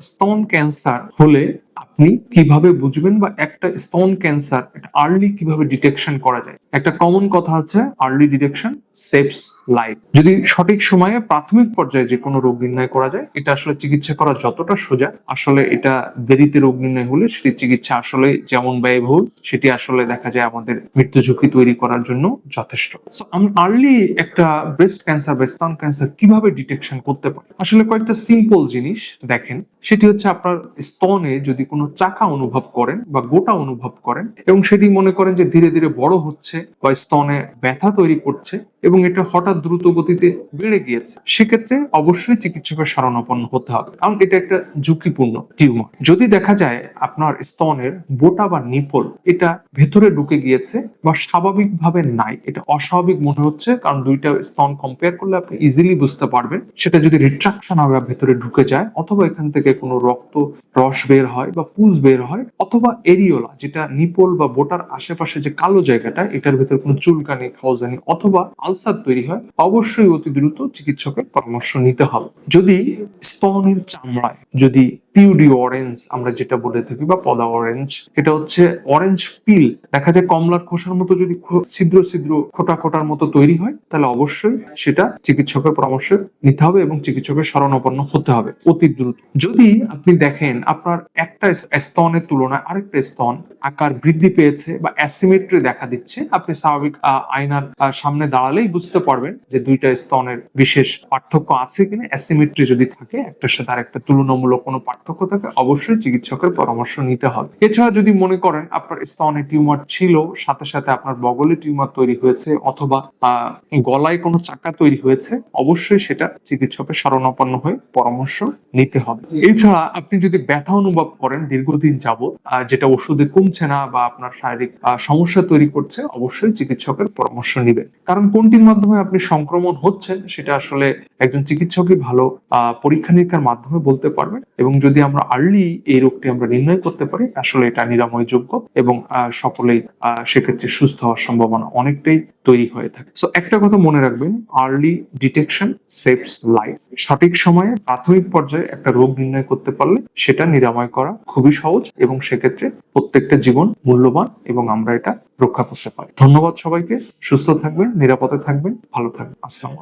স্তন ক্যান্সার হলে আপনি কীভাবে বুঝবেন বা একটা স্তন ক্যান্সার আর্লি কীভাবে ডিটেকশন করা যায়? একটা কমন কথা আছে আর্লি ডিটেকশন সেভস লাইফ যদি সঠিক সময়ে প্রাথমিক পর্যায়ে যে কোনো রোগ নির্ণয় করা যায়, এটা আসলে চিকিৎসা করা যতটা সোজা, আসলে এটা দেরিতে রোগ নির্ণয় হলে সেটি চিকিৎসা আসলে যেমন ব্যয়বহুল, সেটি আসলে দেখা যায় আমাদের মৃত্যু ঝুঁকি তৈরি করার জন্য যথেষ্ট। আমি আর্লি একটা ব্রেস্ট ক্যান্সার বা স্তন ক্যান্সার কীভাবে ডিটেকশন করতে পারি? আসলে কয়েকটা সিম্পল জিনিস দেখেন। সেটি হচ্ছে আপনার স্তনে যদি কোনো চাকা অনুভব করেন বা গোটা অনুভব করেন এবং সেটি মনে করেন যে ধীরে ধীরে বড় হচ্ছে বা স্তনে ব্যথা তৈরি করছে এবং এটা হঠাৎ দ্রুত গতিতে বেড়ে গিয়েছে। সেক্ষেত্রে অবশ্যই চিকিৎসকের শরণাপন্ন হতে হবে কারণ এটা একটা ঝুঁকিপূর্ণ টিউমার। যদি দেখা যায় আপনার স্তনের বোটা বা নিপল এটা ভেতরে ঢুকে গিয়েছে বা স্বাভাবিকভাবে নাই, এটা অস্বাভাবিক মনে হচ্ছে কারণ দুইটা স্তন কম্পেয়ার করলে আপনি ইজিলি বুঝতে পারবেন। সেটা যদি রিট্রাকশন হবে ভেতরে ঢুকে যায় অথবা এখান থেকে কোনো রক্ত রস বের হয় বা পুজ বের হয় অথবা এরিওলা, যেটা নিপল বা বোটার আশেপাশে যে কালো জায়গাটা, এটার ভেতর কোনো চুলকানি খাওজানি অথবা আলসার তৈরি হয়, অবশ্যই অতি দ্রুত চিকিৎসকের পরামর্শ নিতে হবে। যদি স্তনের চামড়ায় যদি পিউডি অরেঞ্জ আমরা যেটা বলে থাকি, বা পদা অরেঞ্জ এটা হচ্ছে অরেঞ্জ পিল দেখা যায় কমলার খোসার মতো যদি ছিদ্র ছিদ্র খোটা খোটার মতো তৈরি হয়, তাহলে অবশ্যই সেটা চিকিৎসকের পরামর্শ নিতে হবে এবং চিকিৎসকের শরণাপন্ন হতে হবে অতি দ্রুত। যদি আপনি দেখেন আপনার একটা স্তনের তুলনায় আরেকটা স্তন আকার বৃদ্ধি পেয়েছে বা অ্যাসিমেট্রি দেখা দিচ্ছে, আপনি স্বাভাবিক আয়নার সামনে দাঁড়ালেই বুঝতে পারবেন যে দুইটা স্তনের বিশেষ পার্থক্য আছে কিনা। অ্যাসিমেট্রি যদি থাকে, একটার সাথে আরেকটা তুলনামূলক কোনো পার্থক্য থাকে অবশ্যই চিকিৎসকের পরামর্শ নিতে হবে। এছাড়া যদি মনে করেন আপনার স্তনে টিউমার ছিল সাথে সাথে আপনার বগলে টিউমার তৈরি হয়েছে অথবা গলায় কোনো চাকা তৈরি হয়েছে অবশ্যই সেটা চিকিৎসকের শরণাপন্ন হয়ে পরামর্শ নিতে হবে। এছাড়া আপনি যদি ব্যথা অনুভব করেন দীর্ঘদিন আহ, যেটা ওষুধে কমছে না বা আপনার শারীরিক সমস্যা তৈরি করছে অবশ্যই চিকিৎসকের পরামর্শ নেবেন। কারণ কোনটির মাধ্যমে আপনি সংক্রমণ হচ্ছেন সেটা আসলে একজন চিকিৎসকই ভালো পরীক্ষা নিরীক্ষার মাধ্যমে বলতে পারবেন এবং যদি আমরা আর্লি এই রোগটি আমরা নির্ণয় করতে পারি, আসলে এটা নিরাময়যোগ্য এবং সকলেই সেক্ষেত্রে সুস্থ হওয়ার সম্ভাবনা অনেকটাই তৈরি হয়ে থাকে। সো একটা কথা মনে রাখবেন আর্লি ডিটেকশন সেভস লাইফ সঠিক সময়ে প্রাথমিক পর্যায়ে একটা রোগ নির্ণয় করতে পারলে সেটা নিরাময় করা খুবই সহজ এবং সেক্ষেত্রে প্রত্যেকটা জীবন মূল্যবান এবং আমরা এটা রক্ষা করতে পারি। ধন্যবাদ সবাইকে, সুস্থ থাকবেন, নিরাপদে থাকবেন, ভালো থাকবেন। আসসালামু